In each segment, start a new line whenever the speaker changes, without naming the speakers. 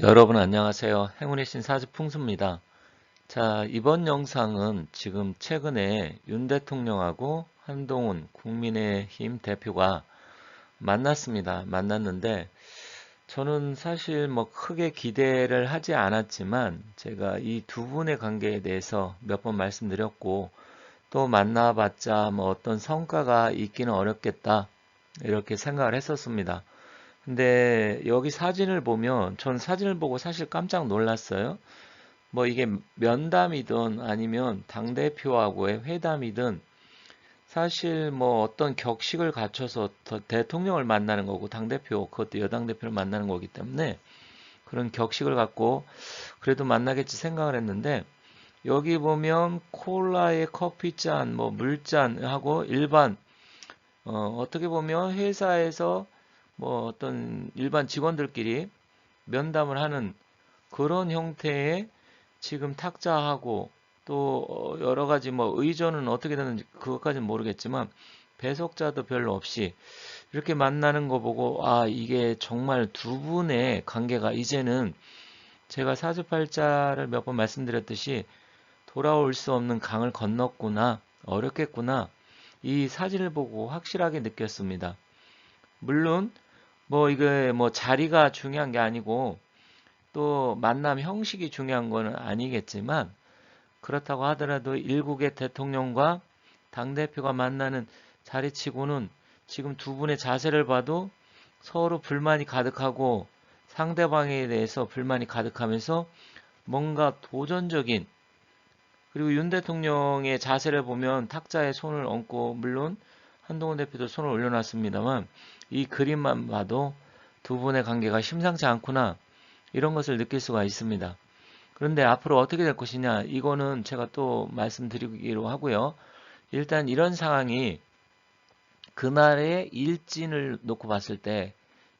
여러분 안녕하세요. 행운의 신 사주 풍수입니다. 자, 이번 영상은 지금 최근에 윤 대통령하고 한동훈 국민의힘 대표가 만났습니다. 만났는데 저는 사실 뭐 크게 기대를 하지 않았지만 제가 이 두 분의 관계에 대해서 몇 번 말씀드렸고 또 만나봤자 뭐 어떤 성과가 있기는 어렵겠다 이렇게 생각을 했었습니다. 근데 여기 사진을 보면 전 사진을 보고 사실 깜짝 놀랐어요. 뭐 이게 면담이든 아니면 당대표하고의 회담이든 사실 뭐 어떤 격식을 갖춰서 더 대통령을 만나는 거고 당대표 그것도 여당 대표를 만나는 거기 때문에 그런 격식을 갖고 그래도 만나겠지 생각을 했는데 여기 보면 콜라에 커피잔 뭐 물잔 하고 일반 어, 어떻게 보면 회사에서 뭐 어떤 일반 직원들끼리 면담을 하는 그런 형태의 지금 탁자하고 또 어, 여러 가지 뭐 의전은 어떻게 되는지 그것까지는 모르겠지만 배석자도 별로 없이 이렇게 만나는 거 보고 아 이게 정말 두 분의 관계가 이제는 제가 사주팔자를 몇 번 말씀드렸듯이 돌아올 수 없는 강을 건넜구나 어렵겠구나 이 사진을 보고 확실하게 느꼈습니다. 물론 뭐 이게 뭐 자리가 중요한 게 아니고 또 만남 형식이 중요한 거는 아니겠지만 그렇다고 하더라도 일국의 대통령과 당대표가 만나는 자리치고는 지금 두 분의 자세를 봐도 서로 불만이 가득하고 상대방에 대해서 불만이 가득하면서 뭔가 도전적인 그리고 윤 대통령의 자세를 보면 탁자에 손을 얹고 물론 한동훈 대표도 손을 올려놨습니다만 이 그림만 봐도 두 분의 관계가 심상치 않구나 이런 것을 느낄 수가 있습니다. 그런데 앞으로 어떻게 될 것이냐 이거는 제가 또 말씀드리기로 하고요. 일단 이런 상황이 그날의 일진을 놓고 봤을 때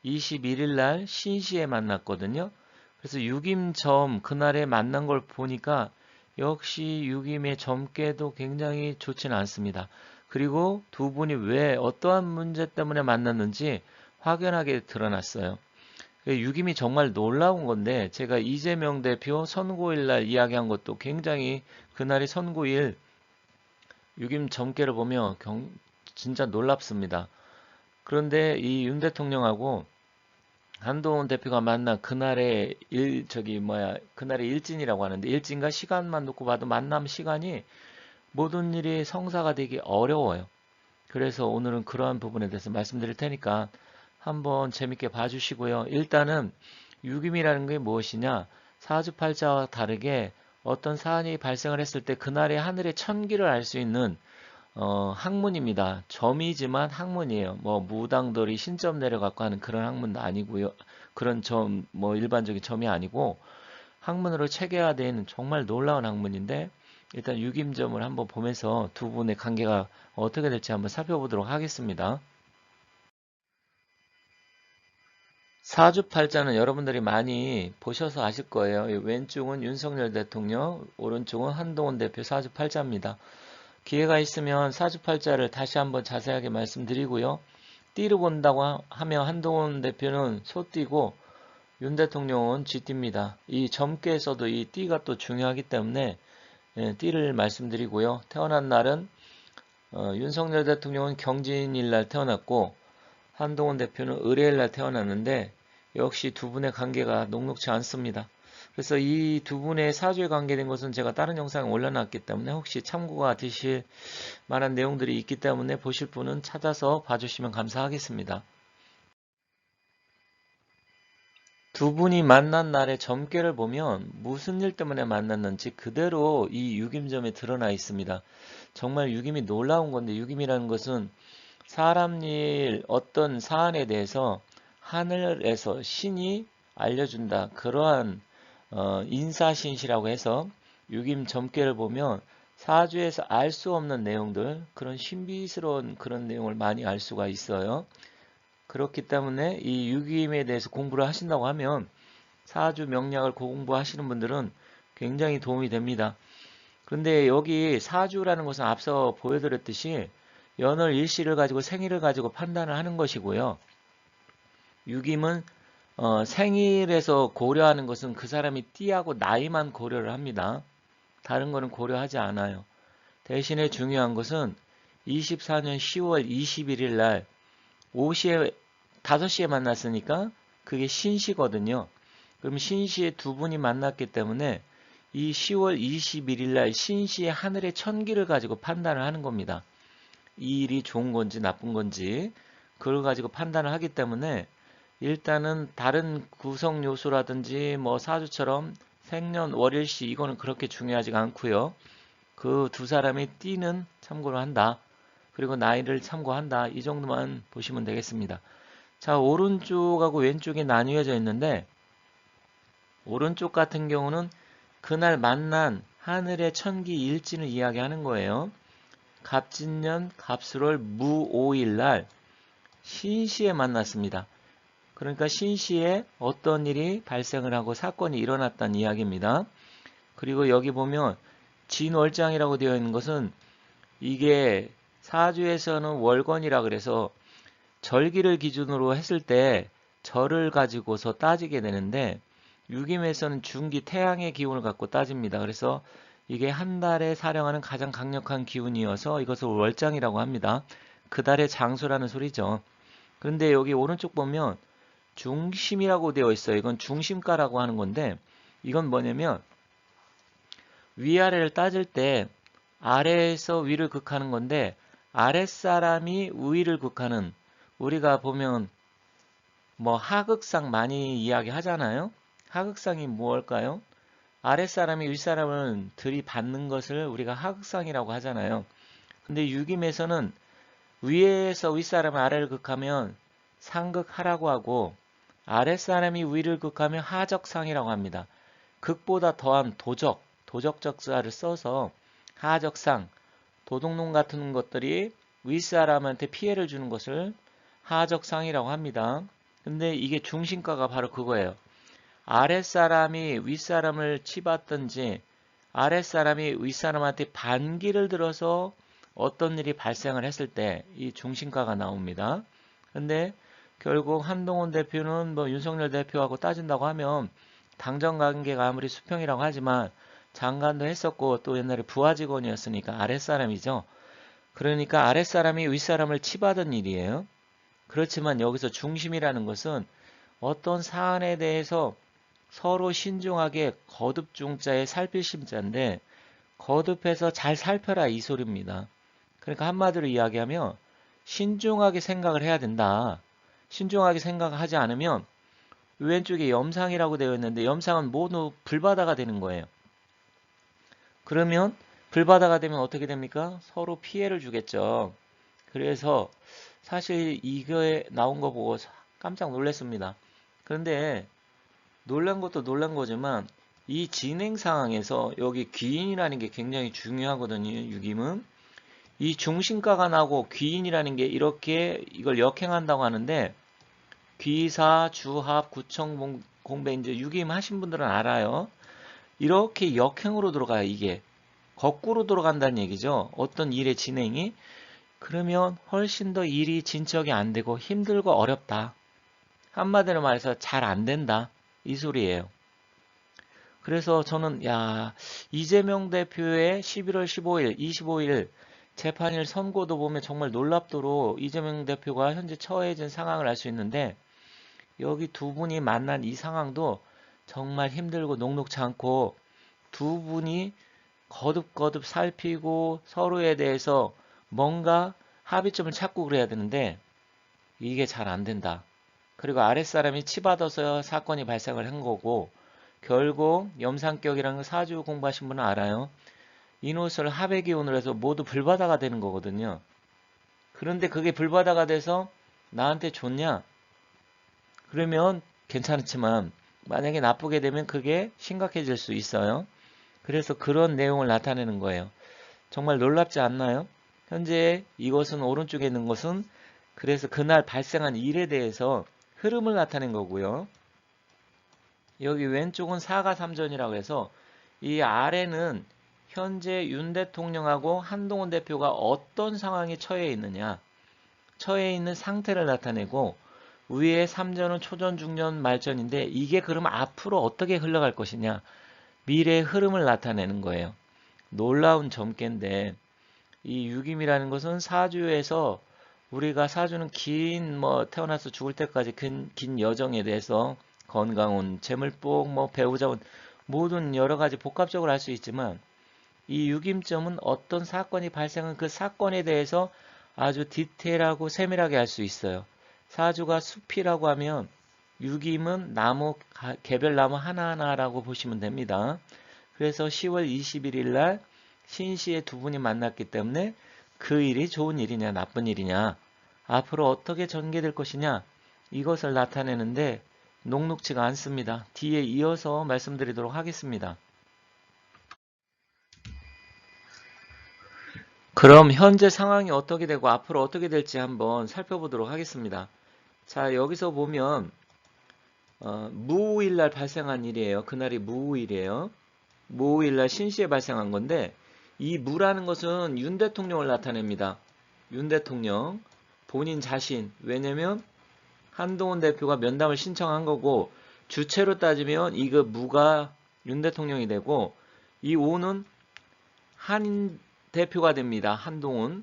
21일 날 신시에 만났거든요. 그래서 6임 점 그날에 만난 걸 보니까 역시 6임의 점괘도 굉장히 좋지는 않습니다. 그리고 두 분이 왜 어떠한 문제 때문에 만났는지 확연하게 드러났어요. 6임이 정말 놀라운 건데 제가 이재명 대표 선고일 날 이야기한 것도 굉장히 그날이 선고일 6임 점괘를 보면 경, 진짜 놀랍습니다. 그런데 이 윤 대통령하고 한동훈 대표가 만난 그날의 일 저기 뭐야 그날의 일진이라고 하는데 일진과 시간만 놓고 봐도 만남 시간이 모든 일이 성사가 되기 어려워요. 그래서 오늘은 그러한 부분에 대해서 말씀드릴 테니까 한번 재밌게 봐주시고요. 일단은 유김이라는 게 무엇이냐? 사주팔자와 다르게 어떤 사안이 발생을 했을 때 그날의 하늘의 천기를 알 수 있는 어, 학문입니다. 점이지만 학문이에요. 뭐 무당돌이 신점 내려갖고 하는 그런 학문도 아니고요. 그런 점, 뭐 일반적인 점이 아니고 학문으로 체계화된 정말 놀라운 학문인데 일단 유김점을 한번 보면서 두 분의 관계가 어떻게 될지 한번 살펴보도록 하겠습니다. 사주팔자는 여러분들이 많이 보셔서 아실 거예요. 왼쪽은 윤석열 대통령, 오른쪽은 한동훈 대표 사주팔자입니다. 기회가 있으면 사주팔자를 다시 한번 자세하게 말씀드리고요. 띠를 본다고 하면 한동훈 대표는 소띠고 윤 대통령은 쥐띠입니다. 이 점괘에서도 이 띠가 또 중요하기 때문에 예, 띠를 말씀드리고요. 태어난 날은 어, 윤석열 대통령은 경진일 날 태어났고 한동훈 대표는 의뢰일 날 태어났는데 역시 두 분의 관계가 녹록지 않습니다. 그래서 이 두 분의 사주에 관계된 것은 제가 다른 영상에 올려놨기 때문에 혹시 참고가 되실 만한 내용들이 있기 때문에 보실 분은 찾아서 봐주시면 감사하겠습니다. 두 분이 만난 날의 점괘를 보면 무슨 일 때문에 만났는지 그대로 이 유김점에 드러나 있습니다. 정말 유김이 놀라운 건데 유김이라는 것은 사람 일 어떤 사안에 대해서 하늘에서 신이 알려준다. 그러한 어, 인사신시라고 해서 유김 점괘를 보면 사주에서 알 수 없는 내용들 그런 신비스러운 그런 내용을 많이 알 수가 있어요. 그렇기 때문에 이 유기임에 대해서 공부를 하신다고 하면 사주 명략을 공부하시는 분들은 굉장히 도움이 됩니다. 그런데 여기 사주라는 것은 앞서 보여드렸듯이 연월 일시를 가지고 생일을 가지고 판단을 하는 것이고요. 유김은 어, 생일에서 고려하는 것은 그 사람이 띠하고 나이만 고려를 합니다. 다른 거는 고려하지 않아요. 대신에 중요한 것은 24년 10월 21일 날 5시에 5시에 만났으니까 그게 신시거든요. 그럼 신시에 두 분이 만났기 때문에 이 10월 21일 날 신시의 하늘의 천기를 가지고 판단을 하는 겁니다. 이 일이 좋은 건지 나쁜 건지 그걸 가지고 판단을 하기 때문에 일단은 다른 구성 요소라든지 뭐 사주처럼 생년 월일시 이거는 그렇게 중요하지가 않고요. 그 두 사람의 띠는 참고를 한다. 그리고 나이를 참고한다. 이 정도만 보시면 되겠습니다. 자 오른쪽하고 왼쪽이 나뉘어져 있는데 오른쪽 같은 경우는 그날 만난 하늘의 천기 일진을 이야기하는 거예요. 갑진년 갑술월 무오일날 신시에 만났습니다. 그러니까 신시에 어떤 일이 발생을 하고 사건이 일어났다는 이야기입니다. 그리고 여기 보면 진월장이라고 되어 있는 것은 이게 사주에서는 월건이라 그래서 절기를 기준으로 했을 때 절을 가지고서 따지게 되는데 유김에서는 중기 태양의 기운을 갖고 따집니다. 그래서 이게 한 달에 사령하는 가장 강력한 기운이어서 이것을 월장이라고 합니다. 그 달의 장수라는 소리죠. 그런데 여기 오른쪽 보면 중심이라고 되어 있어요. 이건 중심가라고 하는 건데 이건 뭐냐면 위아래를 따질 때 아래에서 위를 극하는 건데 아랫사람이 위를 극하는 우리가 보면 뭐 하극상 많이 이야기 하잖아요. 하극상이 무엇일까요? 아랫사람이 윗사람을 들이받는 것을 우리가 하극상이라고 하잖아요. 근데 유김에서는 위에서 윗사람을 아래를 극하면 상극하라고 하고 아랫사람이 위를 극하면 하적상이라고 합니다. 극보다 더한 도적, 도적적사를 써서 하적상, 도둑놈 같은 것들이 윗사람한테 피해를 주는 것을 하적상이라고 합니다. 근데 이게 중심가가 바로 그거예요. 아랫사람이 윗사람을 치받든지 아랫사람이 윗사람한테 반기를 들어서 어떤 일이 발생을 했을 때 이 중심가가 나옵니다. 근데 결국 한동훈 대표는 뭐 윤석열 대표하고 따진다고 하면 당정 관계가 아무리 수평이라고 하지만 장관도 했었고 또 옛날에 부하 직원이었으니까 아랫사람이죠. 그러니까 아랫사람이 윗사람을 치받은 일이에요. 그렇지만 여기서 중심이라는 것은 어떤 사안에 대해서 서로 신중하게 거듭 중자에 살필 심자인데 거듭해서 잘 살펴라 이 소리입니다. 그러니까 한마디로 이야기하면 신중하게 생각을 해야 된다. 신중하게 생각하지 않으면 왼쪽에 염상이라고 되어 있는데 염상은 모두 불바다가 되는 거예요. 그러면 불바다가 되면 어떻게 됩니까? 서로 피해를 주겠죠. 그래서 사실 이거에 나온 거 보고 깜짝 놀랐습니다. 그런데 놀란 것도 놀란 거지만 이 진행 상황에서 여기 귀인이라는 게 굉장히 중요하거든요. 유김은. 이 중심가가 나고 귀인이라는 게 이렇게 이걸 역행한다고 하는데 귀사, 주합, 구청, 공배 이제 유김 하신 분들은 알아요. 이렇게 역행으로 들어가요. 이게 거꾸로 들어간다는 얘기죠. 어떤 일의 진행이 그러면 훨씬 더 일이 진척이 안 되고 힘들고 어렵다. 한마디로 말해서 잘 안 된다. 이 소리예요. 그래서 저는 야 이재명 대표의 11월 15일, 25일 재판일 선고도 보면 정말 놀랍도록 이재명 대표가 현재 처해진 상황을 알 수 있는데 여기 두 분이 만난 이 상황도 정말 힘들고 녹록치 않고 두 분이 거듭거듭 살피고 서로에 대해서 뭔가 합의점을 찾고 그래야 되는데 이게 잘 안 된다. 그리고 아랫사람이 치받아서 사건이 발생을 한 거고 결국 염상격이라는 사주 공부하신 분은 알아요. 이노스를 합의 기운으로 해서 모두 불바다가 되는 거거든요. 그런데 그게 불바다가 돼서 나한테 좋냐? 그러면 괜찮지만 만약에 나쁘게 되면 그게 심각해질 수 있어요. 그래서 그런 내용을 나타내는 거예요. 정말 놀랍지 않나요? 현재 이것은 오른쪽에 있는 것은 그래서 그날 발생한 일에 대해서 흐름을 나타낸 거고요. 여기 왼쪽은 사가삼전이라고 해서 이 아래는 현재 윤 대통령하고 한동훈 대표가 어떤 상황에 처해 있느냐 처해 있는 상태를 나타내고 위에 3전은 초전, 중전, 말전인데 이게 그러면 앞으로 어떻게 흘러갈 것이냐 미래의 흐름을 나타내는 거예요. 놀라운 점괘인데 이 유김이라는 것은 사주에서 우리가 사주는 긴 뭐 태어나서 죽을 때까지 긴, 긴 여정에 대해서 건강운, 재물복, 뭐 배우자운 모든 여러 가지 복합적으로 할 수 있지만 이 유김점은 어떤 사건이 발생한 그 사건에 대해서 아주 디테일하고 세밀하게 할 수 있어요. 사주가 숲이라고 하면 유김은 나무 개별 나무 하나하나라고 보시면 됩니다. 그래서 10월 21일 날 신시의 두 분이 만났기 때문에 그 일이 좋은 일이냐 나쁜 일이냐 앞으로 어떻게 전개될 것이냐 이것을 나타내는데 녹록지가 않습니다. 뒤에 이어서 말씀드리도록 하겠습니다. 그럼 현재 상황이 어떻게 되고 앞으로 어떻게 될지 한번 살펴보도록 하겠습니다. 자 여기서 보면 어, 무후일날 발생한 일이에요. 그날이 무후일이에요. 무후일날 신시에 발생한 건데 이 무라는 것은 윤 대통령을 나타냅니다. 윤 대통령 본인 자신 왜냐면 한동훈 대표가 면담을 신청한 거고 주체로 따지면 이거 무가 윤 대통령이 되고 이 오는 한 대표가 됩니다. 한동훈.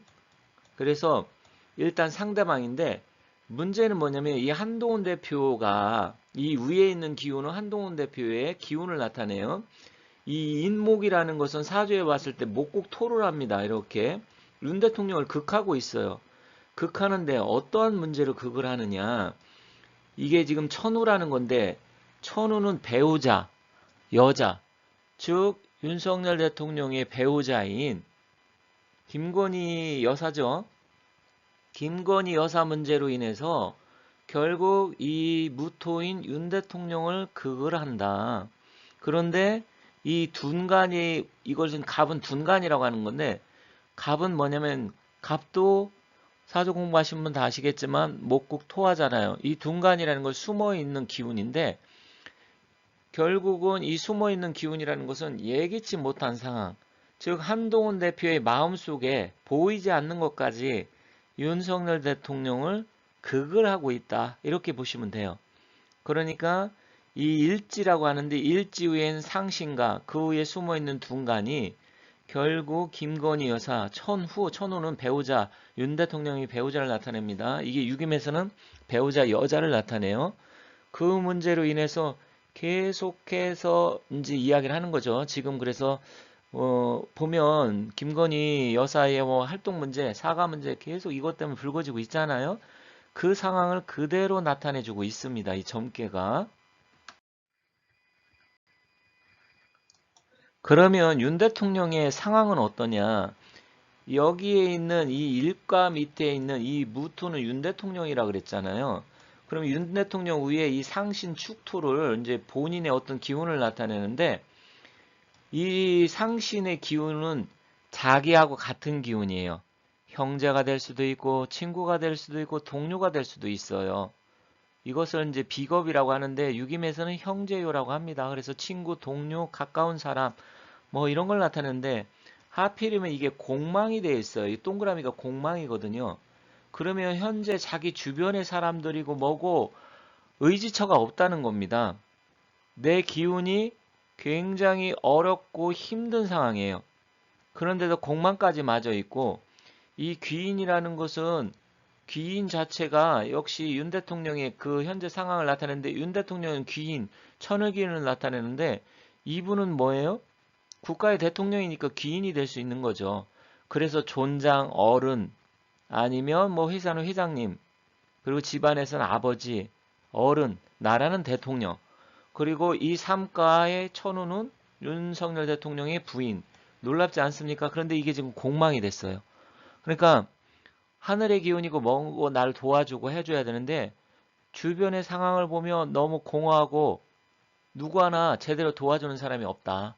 그래서 일단 상대방인데 문제는 뭐냐면 이 한동훈 대표가 이 위에 있는 기운은 한동훈 대표의 기운을 나타내요. 이 인목이라는 것은 사주에 봤을 때 목국 토를 합니다. 이렇게 윤 대통령을 극하고 있어요. 극하는데 어떠한 문제로 극을 하느냐. 이게 지금 천우라는 건데 천우는 배우자, 여자, 즉 윤석열 대통령의 배우자인 김건희 여사죠. 김건희 여사 문제로 인해서 결국 이 무토인 윤 대통령을 극을 한다. 그런데 이 둔간이 이걸 지금 갑은 둔간이라고 하는 건데 갑은 뭐냐면 갑도 사주 공부하신 분 다 아시겠지만 목국 토하잖아요. 이 둔간이라는 걸 숨어 있는 기운인데 결국은 이 숨어 있는 기운이라는 것은 예기치 못한 상황. 즉 한동훈 대표의 마음속에 보이지 않는 것까지 윤석열 대통령을 극을 하고 있다. 이렇게 보시면 돼요. 그러니까 이 일지라고 하는데 일지 위엔 상신과 그 위에 숨어있는 둔간이 결국 김건희 여사 천후 천후는 배우자 윤 대통령이 배우자를 나타냅니다. 이게 유김에서는 배우자 여자를 나타내요. 그 문제로 인해서 계속해서 이제 이야기를 하는 거죠. 지금 그래서 어, 보면 김건희 여사의 뭐 활동 문제, 사과 문제 계속 이것 때문에 불거지고 있잖아요. 그 상황을 그대로 나타내주고 있습니다. 이 점괘가. 그러면 윤 대통령의 상황은 어떠냐? 여기에 있는 이 일과 밑에 있는 이 무토는 윤 대통령이라 그랬잖아요. 그럼 윤 대통령 위에 이 상신 축토를 이제 본인의 어떤 기운을 나타내는데 이 상신의 기운은 자기하고 같은 기운이에요. 형제가 될 수도 있고 친구가 될 수도 있고 동료가 될 수도 있어요. 이것을 이제 비겁이라고 하는데 유김에서는 형제요라고 합니다. 그래서 친구, 동료, 가까운 사람 뭐 이런 걸 나타내는데 하필이면 이게 공망이 되어 있어요. 이 동그라미가 공망이거든요. 그러면 현재 자기 주변의 사람들이고 뭐고 의지처가 없다는 겁니다. 내 기운이 굉장히 어렵고 힘든 상황이에요. 그런데도 공망까지 맞아 있고 이 귀인이라는 것은 귀인 자체가 역시 윤 대통령의 그 현재 상황을 나타내는데 윤 대통령은 귀인, 천을귀인을 나타내는데 이분은 뭐예요? 국가의 대통령이니까 귀인이 될 수 있는 거죠. 그래서 존장, 어른, 아니면 뭐 회사는 회장님, 그리고 집안에서는 아버지, 어른, 나라는 대통령, 그리고 이 삼가의 천우는 윤석열 대통령의 부인. 놀랍지 않습니까? 그런데 이게 지금 공망이 됐어요. 그러니까 하늘의 기운이고 뭐고 나를 도와주고 해줘야 되는데 주변의 상황을 보면 너무 공허하고 누구 하나 제대로 도와주는 사람이 없다.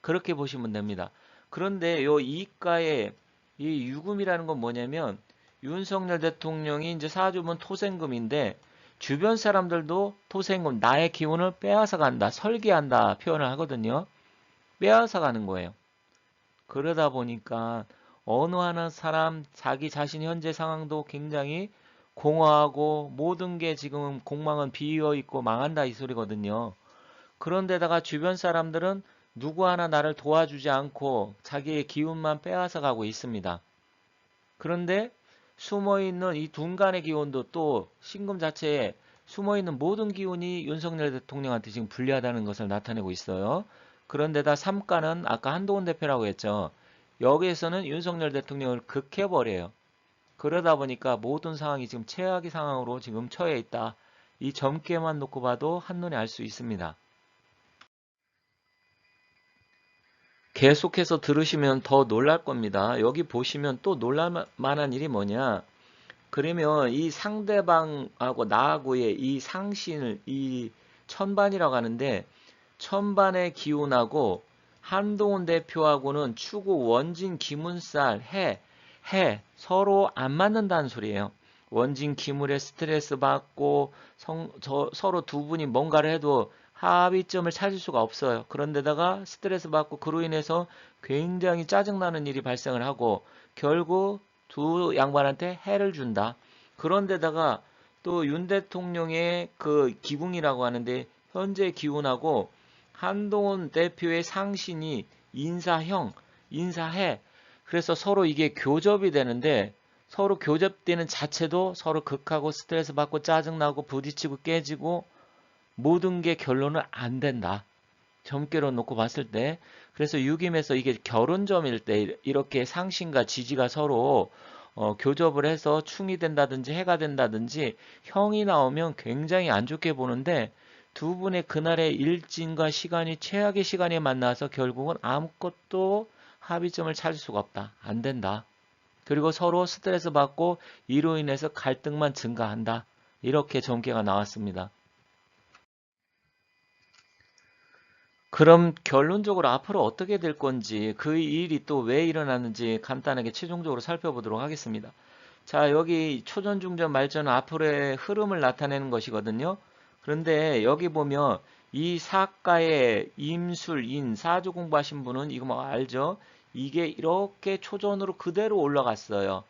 그렇게 보시면 됩니다. 그런데 요 이가의 이 유금이라는 건 뭐냐면 윤석열 대통령이 이제 사주면 토생금인데 주변 사람들도 토생금 나의 기운을 빼앗아 간다 설계한다 표현을 하거든요. 빼앗아 가는 거예요. 그러다 보니까 어느 하나 사람 자기 자신 현재 상황도 굉장히 공허하고 모든 게 지금 공망은 비어 있고 망한다 이 소리거든요. 그런데다가 주변 사람들은 누구 하나 나를 도와주지 않고 자기의 기운만 빼앗아 가고 있습니다. 그런데 숨어있는 이 둔간의 기운도 또 신금 자체에 숨어있는 모든 기운이 윤석열 대통령한테 지금 불리하다는 것을 나타내고 있어요. 그런데다 삼가는 아까 한동훈 대표라고 했죠. 여기에서는 윤석열 대통령을 극해버려요. 그러다 보니까 모든 상황이 지금 최악의 상황으로 지금 처해 있다. 이 점괘만 놓고 봐도 한눈에 알 수 있습니다. 계속해서 들으시면 더 놀랄 겁니다. 여기 보시면 또 놀랄 만한 일이 뭐냐. 그러면 이 상대방하고 나하고의 이 상신을 이 천반이라고 하는데 천반의 기운하고 한동훈 대표하고는 추구 원진 기문살 해, 해 서로 안 맞는다는 소리예요. 원진 기물에 스트레스 받고 성, 저, 서로 두 분이 뭔가를 해도 합의점을 찾을 수가 없어요. 그런데다가 스트레스 받고 그로 인해서 굉장히 짜증나는 일이 발생을 하고 결국 두 양반한테 해를 준다. 그런데다가 또 윤 대통령의 그 기붕이라고 하는데 현재 기운하고 한동훈 대표의 상신이 인사형, 인사해. 그래서 서로 이게 교접이 되는데 서로 교접되는 자체도 서로 극하고 스트레스 받고 짜증나고 부딪히고 깨지고 모든 게 결론은 안 된다. 점괘로 놓고 봤을 때 그래서 유김에서 이게 결혼점일 때 이렇게 상신과 지지가 서로 어, 교접을 해서 충이 된다든지 해가 된다든지 형이 나오면 굉장히 안 좋게 보는데 두 분의 그날의 일진과 시간이 최악의 시간에 만나서 결국은 아무것도 합의점을 찾을 수가 없다. 안 된다. 그리고 서로 스트레스 받고 이로 인해서 갈등만 증가한다. 이렇게 전개가 나왔습니다. 그럼 결론적으로 앞으로 어떻게 될 건지 그 일이 또 왜 일어났는지 간단하게 최종적으로 살펴보도록 하겠습니다. 자 여기 초전 중전 말전 앞으로의 흐름을 나타내는 것이거든요. 그런데 여기 보면 이 사가의 임술인 사주 공부하신 분은 이거 뭐 알죠? 이게 이렇게 초전으로 그대로 올라갔어요.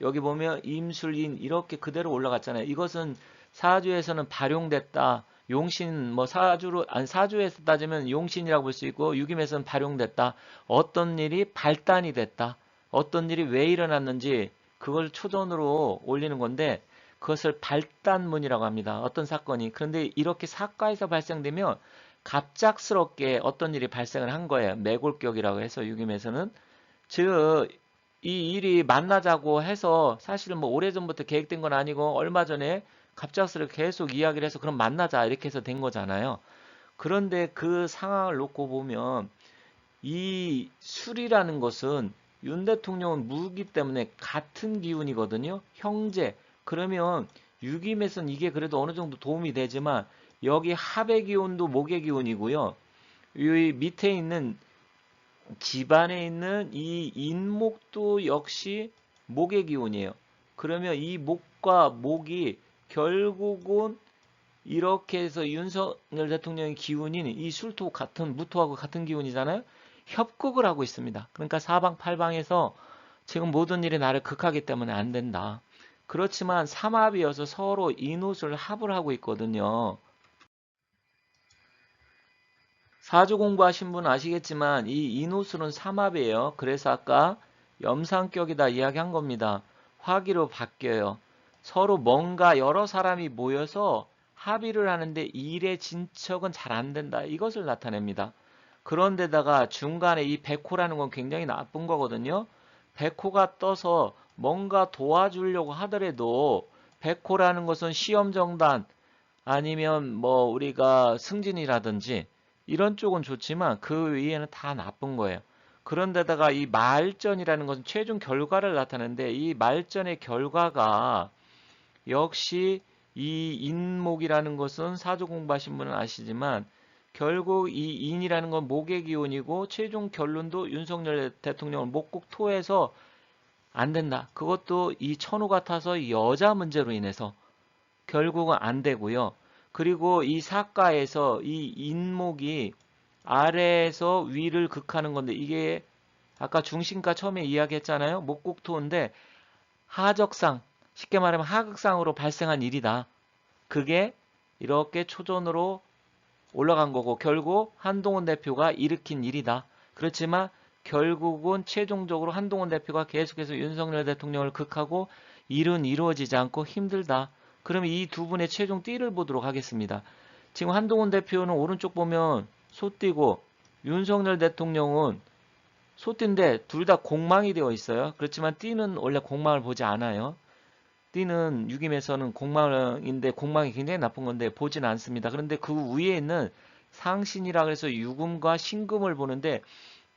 여기 보면 임술인 이렇게 그대로 올라갔잖아요. 이것은 사주에서는 발용됐다. 용신 뭐 사주로 안 사주에서 따지면 용신이라고 볼 수 있고 유김에서는 발용됐다. 어떤 일이 발단이 됐다. 어떤 일이 왜 일어났는지 그걸 초전으로 올리는 건데 그것을 발단문이라고 합니다. 어떤 사건이 그런데 이렇게 사과에서 발생되면 갑작스럽게 어떤 일이 발생을 한 거예요. 매골격이라고 해서 유김에서는 즉 이 일이 만나자고 해서 사실은 뭐 오래전부터 계획된 건 아니고 얼마 전에 갑작스럽게 계속 이야기를 해서 그럼 만나자 이렇게 해서 된 거잖아요. 그런데 그 상황을 놓고 보면 이 술이라는 것은 윤 대통령은 무기 때문에 같은 기운이거든요. 형제. 그러면 유김에서는 이게 그래도 어느 정도 도움이 되지만 여기 합의 기운도 목의 기운이고요. 이 밑에 있는 집안에 있는 이 인목도 역시 목의 기운이에요. 그러면 이 목과 목이 결국은 이렇게 해서 윤석열 대통령의 기운인 이 술토 같은 무토하고 같은 기운이잖아요. 협극을 하고 있습니다. 그러니까 사방 팔방에서 지금 모든 일이 나를 극하기 때문에 안 된다. 그렇지만 삼합이어서 서로 인옷을 합을 하고 있거든요. 사주 공부하신 분 아시겠지만 이 인옷술은 삼합이에요. 그래서 아까 염상격이다 이야기한 겁니다. 화기로 바뀌어요. 서로 뭔가 여러 사람이 모여서 합의를 하는데 일의 진척은 잘 안 된다. 이것을 나타냅니다. 그런데다가 중간에 이 백호라는 건 굉장히 나쁜 거거든요. 백호가 떠서 뭔가 도와주려고 하더라도 백호라는 것은 시험 정단 아니면 뭐 우리가 승진이라든지 이런 쪽은 좋지만 그 위에는 다 나쁜 거예요. 그런데다가 이 말전이라는 것은 최종 결과를 나타내는데 이 말전의 결과가 역시 이 인목이라는 것은 사주 공부하신 분은 아시지만 결국 이 인이라는 건 목의 기운이고 최종 결론도 윤석열 대통령을 목국 토해서 안 된다. 그것도 이 천우 같아서 여자 문제로 인해서 결국은 안 되고요. 그리고 이 사가에서 이 인목이 아래에서 위를 극하는 건데 이게 아까 중심가 처음에 이야기했잖아요. 목국토인데 하적상 쉽게 말하면 하극상으로 발생한 일이다. 그게 이렇게 초전으로 올라간 거고 결국 한동훈 대표가 일으킨 일이다. 그렇지만 결국은 최종적으로 한동훈 대표가 계속해서 윤석열 대통령을 극하고 일은 이루어지지 않고 힘들다. 그러면 이두 분의 최종 띠를 보도록 하겠습니다. 지금 한동훈 대표는 오른쪽 보면 소띠고 윤석열 대통령은 소띠인데 둘 다 공망이 되어 있어요. 그렇지만 띠는 원래 공망을 보지 않아요. 띠는 유김에서는 공망인데 공망이 굉장히 나쁜 건데 보진 않습니다. 그런데 그 위에 있는 상신이라 그래서 유금과 신금을 보는데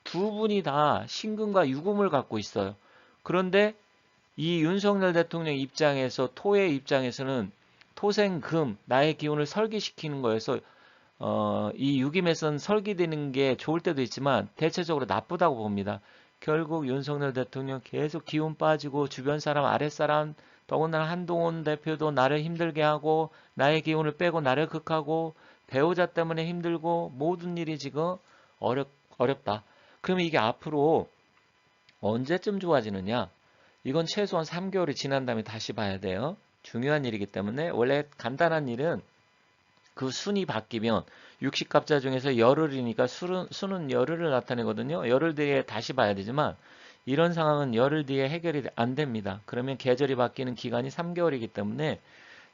두 분이 다 신금과 유금을 갖고 있어요. 그런데 이 윤석열 대통령 입장에서 토의 입장에서는 토생금 나의 기운을 설계시키는 거여서 어, 이 유김에선 설계되는 게 좋을 때도 있지만 대체적으로 나쁘다고 봅니다. 결국 윤석열 대통령 계속 기운 빠지고 주변 사람 아랫사람 더군다나 한동훈 대표도 나를 힘들게 하고 나의 기운을 빼고 나를 극하고 배우자 때문에 힘들고 모든 일이 지금 어렵, 어렵다. 그러면 이게 앞으로 언제쯤 좋아지느냐? 이건 최소한 3개월이 지난 다음에 다시 봐야 돼요. 중요한 일이기 때문에 원래 간단한 일은 그 순이 바뀌면 육식갑자 중에서 열흘이니까 수는, 수는 열흘을 나타내거든요. 열흘 뒤에 다시 봐야 되지만 이런 상황은 열흘 뒤에 해결이 안 됩니다. 그러면 계절이 바뀌는 기간이 3개월이기 때문에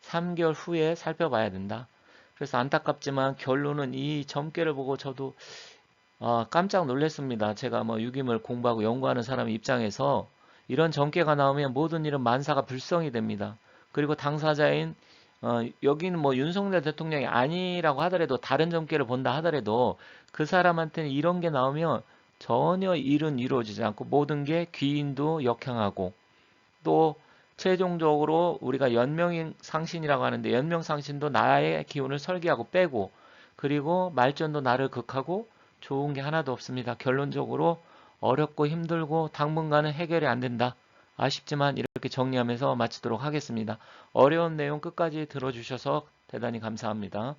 3개월 후에 살펴봐야 된다. 그래서 안타깝지만 결론은 이 점괘를 보고 저도 아, 깜짝 놀랐습니다. 제가 뭐 유김을 공부하고 연구하는 사람 입장에서 이런 점괘가 나오면 모든 일은 만사가 불성이 됩니다. 그리고 당사자인 어, 여기는 뭐 윤석열 대통령이 아니라고 하더라도 다른 점괘를 본다 하더라도 그 사람한테는 이런 게 나오면 전혀 일은 이루어지지 않고 모든 게 귀인도 역행하고 또 최종적으로 우리가 연명인 상신이라고 하는데 연명 상신도 나의 기운을 설계하고 빼고 그리고 말전도 나를 극하고 좋은 게 하나도 없습니다. 결론적으로 어렵고 힘들고 당분간은 해결이 안 된다. 아쉽지만 이렇게 정리하면서 마치도록 하겠습니다. 어려운 내용 끝까지 들어주셔서 대단히 감사합니다.